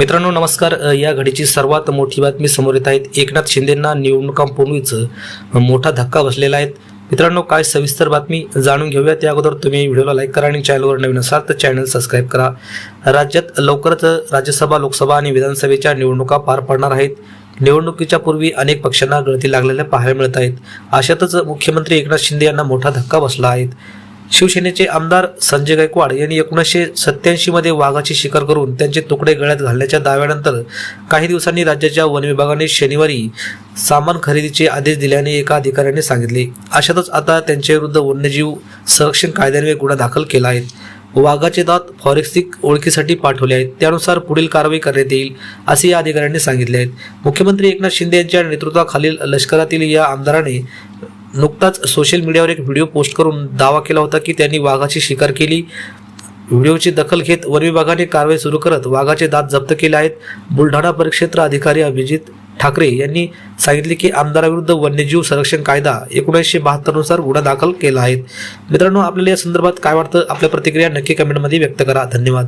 मित्रांनो नमस्कार. या घडीची सर्वात मोठी बातमी समोर येत आहेत. एकनाथ शिंदेंना निवडणुकांपूर्वीच मोठा धक्का बसलेला आहे. मित्रांनो काय सविस्तर बातमी जाणून घेऊया त्या अगोदर तुम्ही व्हिडिओला लाईक करा आणि चॅनलवर नवीन असाल तर चॅनल सबस्क्राईब करा. राज्यात लवकरच राज्यसभा लोकसभा आणि विधानसभेच्या निवडणुका पार पडणार आहेत. निवडणुकीच्या पूर्वी अनेक पक्षांना गळती लागलेल्या पाहायला मिळत आहेत. अशातच मुख्यमंत्री एकनाथ शिंदे यांना मोठा धक्का बसला आहे. शिवसेनेचे आमदार संजय गायकवाड यांनी एकोणीसशे सत्याऐंशी मध्ये वाघाची शिकार करून त्यांचे तुकडे गळ्यात घालण्याच्या दाव्यानंतर काही दिवसांनी राज्याच्या वन विभागाने शनिवारी सामान खरेदीचे आदेश दिल्याने एका अधिकाऱ्याने सांगितले. अशातच आता त्यांच्या विरुद्ध वन्यजीव संरक्षण कायद्यान्वये गुन्हा दाखल केला आहे. वाघाचे दात फॉरेक्सिक ओळखीसाठी पाठवले आहेत. त्यानुसार पुढील कारवाई करण्यात येईल असे या अधिकाऱ्यांनी सांगितले आहेत मुख्यमंत्री एकनाथ शिंदे यांच्या नेतृत्वाखालील लष्करातील या आमदाराने नुकताच सोशल मीडियावर एक व्हिडिओ पोस्ट करून दावा केला होता की त्यांनी वाघाची शिकार केली. व्हिडिओची दखल घेत वन विभागाने कारवाई सुरू करत वाघाचे दात जप्त केले आहेत. बुलढाणा परिक्षेत्र अधिकारी अभिजित ठाकरे यांनी सांगितले की आमदाराविरुद्ध वन्यजीव संरक्षण कायदा एकोणीसशे बहात्तरनुसार गुन्हा दाखल केला आहे. मित्रांनो आपल्याला या संदर्भात काय वाटतं? आपल्या प्रतिक्रिया नक्की कमेंटमध्ये व्यक्त करा. धन्यवाद.